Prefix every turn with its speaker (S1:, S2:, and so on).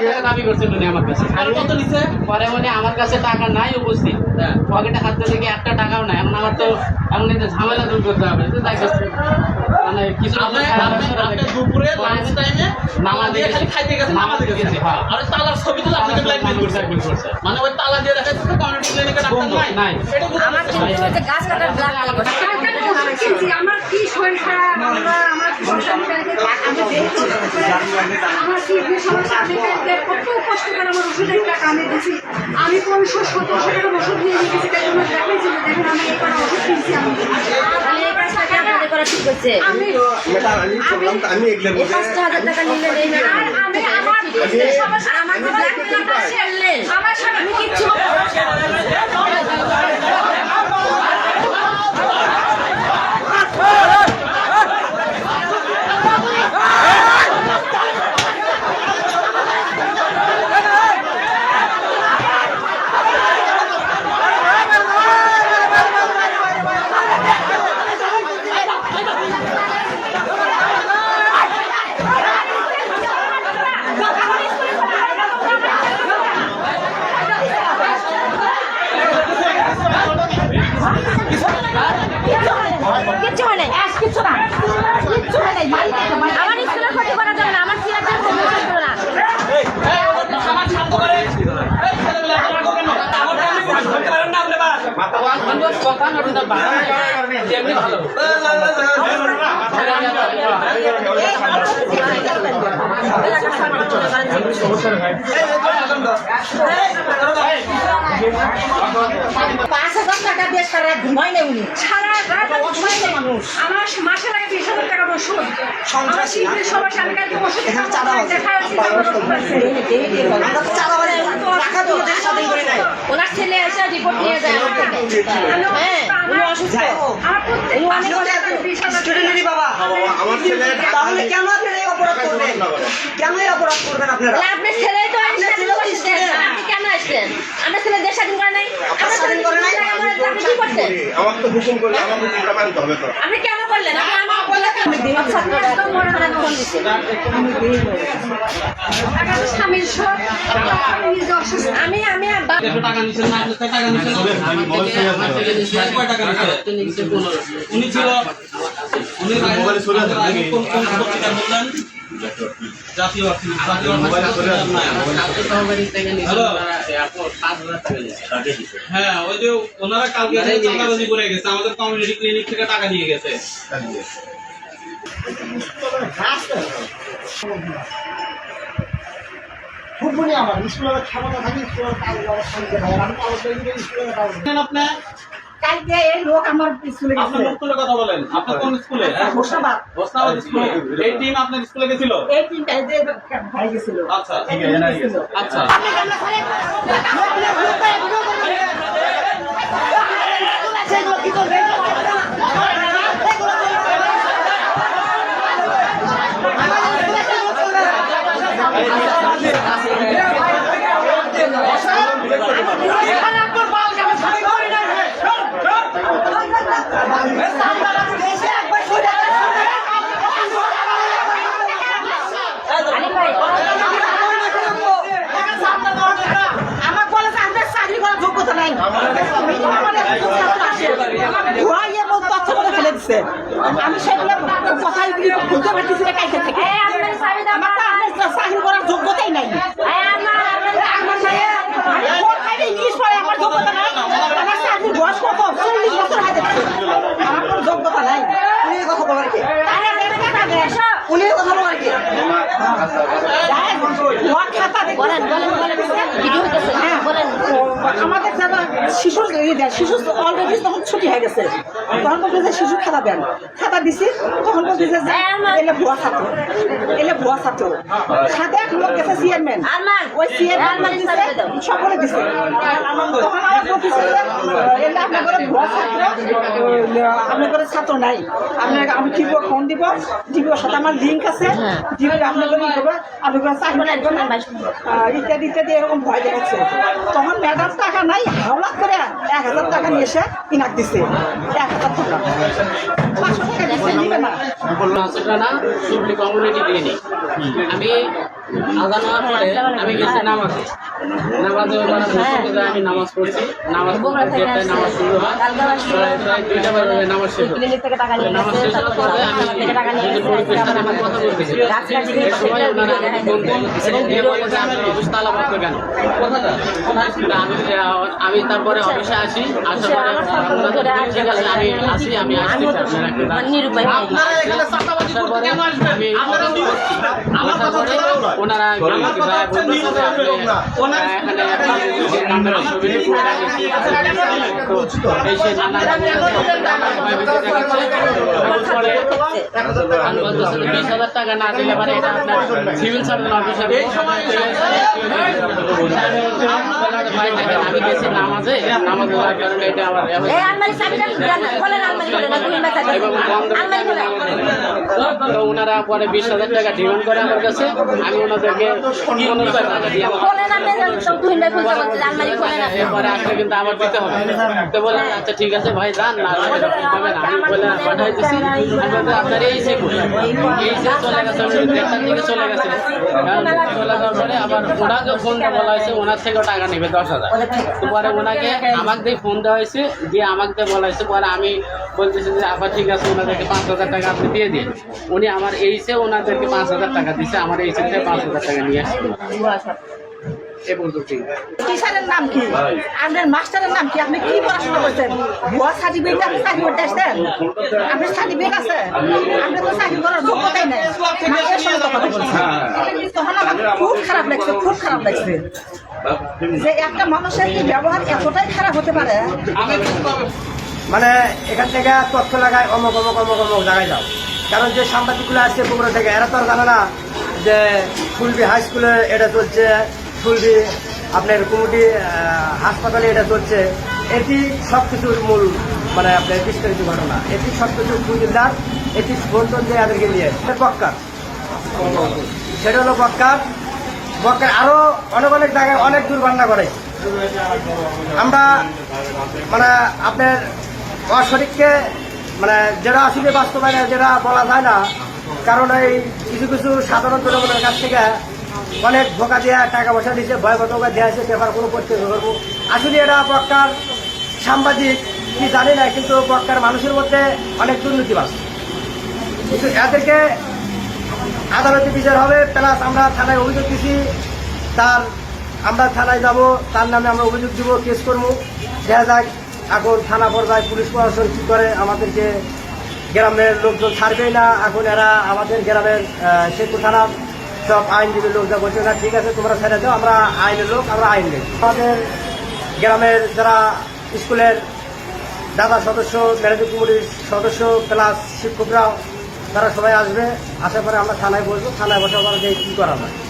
S1: চাইছে
S2: দাবি করছিল উনি আমার কাছে।
S1: আর কত নিছে
S2: পরে মানে আমার কাছে টাকা নাই উপস্থিত।
S1: হ্যাঁ।
S2: পকেটে হাত দিলে একটা টাকাও নাই? এখন আমার তো এমন ঝামেলা দূর করতে হবে। তাই করছি। মানে কিছু
S1: দুপুরে লাঞ্চ টাইমে নামা দিয়ে খালি খাইতে গেছেন নামাজে গেছেন।
S2: হ্যাঁ।
S1: আর তালার ছবি তুলে আপনাকে ব্ল্যাকমেল করছে। মানে ওই তালা দিয়ে দেখাচ্ছে তো কমিউনিটি ক্লিনিকে ডাক্তার নাই।
S3: আমার কিন্তু গাছ কাটার
S4: ওষুধ কিনছি আমার কি শরীর খারাপ আমার আমার আমি ব্যাংকে আমি আমার কিডনি সমস্যা? আমি কত কষ্ট করে আমার ওষুধের টাকা আমি দিছি। আমি পনেরোশো সতেরোশো টাকার ওষুধ নিয়ে গেছি তাই জন্য দেখাইছিল দেখেন আমি কটা ওষুধ কিনছি আমি।
S3: তাহলে এই কাজটাকে আপনাদের করা ঠিক হচ্ছে
S4: আমি
S5: ম্যাডাম আমি বললাম তো আমি এগুলো
S3: এই পাঁচটা হাজার টাকা নিলেন এই না
S4: আর আমি আমার কিডনি সমস্যা
S3: আর আমার যে ব্লাড প্রেশারটা সেরলেন
S4: আমার সাথে আমি কিচ্ছু
S3: কিচ্ছু হয় নাই
S4: কিচ্ছু না কিচ্ছু নাই বাড়িতে
S3: আমার স্কুলের ক্ষতি করা যাবে না আমার সিরাজের প্রমোশন করো না
S1: এই, ওটা সামান শান্ত করে। এই, ছেলেবেলা এত রাগো কেন? আমার ফ্যামিলি পুলিশ ধরতে পারেন না আপনি বাস।
S2: কথা নতুন এমনি ভালো
S3: পাঁচ হাজার টাকা দিয়ে সারা ঘুমাই নেই উনি
S4: সারা রাত ঘুমাইনি। আমার মাসের আগে বিশ হাজার টাকার ওষুধ কিডনির সমস্যা আমি কালকে ওষুধ যাচ্ছে যে আমার ওষুধ আছে।
S3: ওনার ছেলে এসে রিপোর্ট নিয়ে যায় আমার থেকে। হ্যাঁ উনি অসুস্থ।
S4: আমার
S5: ছেলে।
S6: তাহলে কেন আপনারা এই অপরাধ করবেন? কেন এই অপরাধ করবেন আপনারা?
S3: তাহলে আপনার ছেলে তো আমি স্বাধীন আপনি কেন আসছেন আপনার ছেলে দেশ স্বাধীন করে নাই? আপনার ছেলে
S6: করে নাই?
S3: আপনি কি করতেন
S5: আমাকে তো হুকুম করলে আমাকে চিন্তা মানতে হবে তো।
S3: আপনি কেন করলেন?
S4: আমি
S3: আমি
S1: উনি ছিল উনি বললেন জাতীয় হ্যাঁ ওই যে ওনারা কালকে করে গেছে আমাদের কমিউনিটি ক্লিনিক থেকে টাকা নিয়ে গেছে
S6: খুব আমার স্কুলের ক্ষমতা থাকে স্কুলের কাজ অবস্থান করে আমি কাগজ স্কুলের কাজ
S1: আপনি?
S6: কালকে এই লোক আমার স্কুলে
S1: আপনার মুখ খুলে কথা বলেন। আপনি কোন স্কুলে?
S6: হোসনাবাদ
S1: হোসনাবাদ স্কুলে। এই টিম আপনার স্কুলে গেছিল?
S6: এই তিনটা এই ভাই গেছিল।
S1: আচ্ছা। আচ্ছা
S6: ভুয়াইয়ের মতো তথ্য বলে ফেলে দিচ্ছে আমি সেগুলো কথাই বুঝতে পারতেছি না কাইতে থেকে। আমার আপনার চাকরি করার যোগ্যতাই নাই।
S3: এই আপনার আপনার
S6: আমার মেয়ে। আমি ইংলিশ পড়ে আমার যোগ্যতা নাই। আমার চাকরির বয়স কত? চল্লিশ বছর হয়ে আমার কোনো যোগ্যতা নাই। উনি কথা বলার কি?
S3: তাহলে আপনাকে টাকা এসো।
S6: উনি কথা বলার কি? ভুয়া খাতা দেখে।
S3: বলেন বলেন বলেন ভিডিও হইতেছে বলেন।
S6: আমাদের যারা শিশুর শিশু অলরেডি তখন ছুটি হয়ে গেছে। তখন বলতে শিশু খাতা দেন। দিছি তখন বলতে যে এলে ভুয়া ছাত্র এলে ভুয়া ছাত্র সাথে এক লোক গেছে চেয়ারম্যান ওই চেয়ারম্যান দিছে সকলে দিছে। তখন আমার বলতেছে যে এলে আপনার ভুয়া ছাত্র আপনার ঘরে ছাত্র নাই। আপনার আমি টিভিও ফোন দিব? টিভিওর সাথে আমার লিঙ্ক আছে। টিভি আপনার ঘরে ই করবে আপনার ঘরে চাকরি লাগবে না। ইত্যাদি ইত্যাদি এরকম ভয় দেখাচ্ছে। তখন ম্যাডাম টাকা নাই হাওলাত করে এক হাজার টাকা নিয়ে এসে ইনাক দিছে। এক হাজার টাকা। পাঁচশো টাকা নিবে না
S2: না সুবলি কমিউনিটি ক্লিনিক আমি আজান হওয়ার পরে আমি গেছি নামাজে। নামাজে ওখানে আমি নামাজ পড়ছি। নামাজ দেড়টায় নামাজ শুরু হয়। প্রায় দুইটা বাজে নামাজ শেষ হয় নামাজ শেষ হওয়ার পরে আমি
S3: থেকে টাকা নিয়ে
S2: যদি
S3: গেছে
S2: পরিবেশের কথা বলতেছি। এই সময় ওনারা আমাকে ফোন করতেছে দিয়ে বলে যে আপনার অফিস তালাবদ্ধ কেন আমি আমি তারপরে অফিসে আসি আসার পরে ঠিক আছে আমি আসি আমি আসছি আপনারা আসার পরে আমি
S1: আমরা কথা
S2: ওনারা
S1: আমার কথা হচ্ছে
S2: এখানে বিশ হাজার টাকা না দিলে পারে এটা আপনার সিভিল সার্জন অফিসার ভাই দেখেন আমি গেছি নামাজে কারণে এটা আমার এবং ওনারা পরে বিশ হাজার টাকা ডিমান্ড করে আমার কাছে আমি ওনাদেরকে টাকা দিয়ে আমার এরপরে আসলে কিন্তু আবার দিতে হবে। তো আচ্ছা ঠিক আছে ভাই যান না হবে না। আমি বলে পাঠাই দিচ্ছি আপনার এই সে এই সে চলে গেছে দেড়টার দিকে চলে গেছে। চলে যাওয়ার পরে আবার ওনাকে ফোন বলা হয়েছে ওনার থেকেও টাকা নেবে দশ হাজার। পরে ওনাকে আমাকে দিয়ে ফোন দেওয়া হয়েছে দিয়ে আমাকে দিয়ে বলা হয়েছে পরে আমি বলতেছি যে আবার ঠিক আছে ওনাদেরকে পাঁচ হাজার টাকা আপনি দিয়ে দিন। উনি আমার এইসে ওনাদেরকে পাঁচ হাজার টাকা দিচ্ছে আমার এইসে থেকে পাঁচ হাজার টাকা নিয়ে আসছে। এ পর্যন্ত
S6: টিচারের নাম কি? আপনার মাস্টারের নাম কি? আপনি কি পড়াশোনা করছেন? ভুয়া সার্টিফিকেট আপনি চাকরি আসছেন? আপনার সার্টিফিকেট আছে? আপনি তো চাকরি করার যোগ্যতাই নেই। মাস্টারের সঙ্গে কথা বলছেন। তখন আমার খুব খারাপ লাগছে খুব খারাপ লাগছে। যে একটা মানুষের কি ব্যবহার এতটাই খারাপ হতে পারে?
S7: মানে এখান থেকে তথ্য লাগায় অমক অমক অমক অমক জায়গায় যাও। কারণ যে সাংবাদিকগুলো আসছে বগুড়া থেকে এরা তো আর জানে না যে ফুলবি হাই স্কুলে এটা চলছে, ফুলবি আপনার কুমুটি হাসপাতালে এটা চলছে। এটি সব কিছুর মূল মানে আপনার বিস্তারিত ঘটনা। এটি সব কিছু কুমিল্লার এটি বন্টন দিয়ে এদেরকে নিয়ে বক্কার। সেটা হলো বক্কার। বক্কার আরও অনেক অনেক জায়গায় অনেক দুর্ঘটনা করে আমরা মানে আপনার অসঠিককে মানে যেটা আসলে বাস্তবায়নে যেটা বলা যায় না, কারণ এই কিছু কিছু সাধারণ জনগণের কাছ থেকে অনেক ধোকা দেওয়া টাকা পয়সা দিচ্ছে ভয় ধোকা দেওয়া আছে পেপার কোনো করতে করব আসলে এটা পক্কার সাংবাদিক কি জানি না, কিন্তু পক্কার মানুষের মধ্যে অনেক দুর্নীতিবাস কিন্তু এদেরকে আদালতে বিচার হবে, প্লাস আমরা থানায় অভিযোগ দিছি, তার আমরা থানায় যাব, তার নামে আমরা অভিযোগ দিব, কেস করব দেখা যাক। এখন থানা পর্যায়ে পুলিশ প্রশাসন কী করে? আমাদেরকে গ্রামের লোকজন ছাড়বেই না। এখন এরা আমাদের গ্রামের আহ, থানা সব আইনজীবী লোকরা বলছে না ঠিক আছে তোমরা ছেড়ে দাও আমরা আইনের লোক আমরা আইন নেই। আমাদের গ্রামের যারা স্কুলের দাদা সদস্য ম্যানেজিং কমিটির সদস্য প্লাস শিক্ষকরাও তারা সবাই আসবে। আসার পরে আমরা থানায় বসবো। থানায় বসার পরে যে কী করা হয়?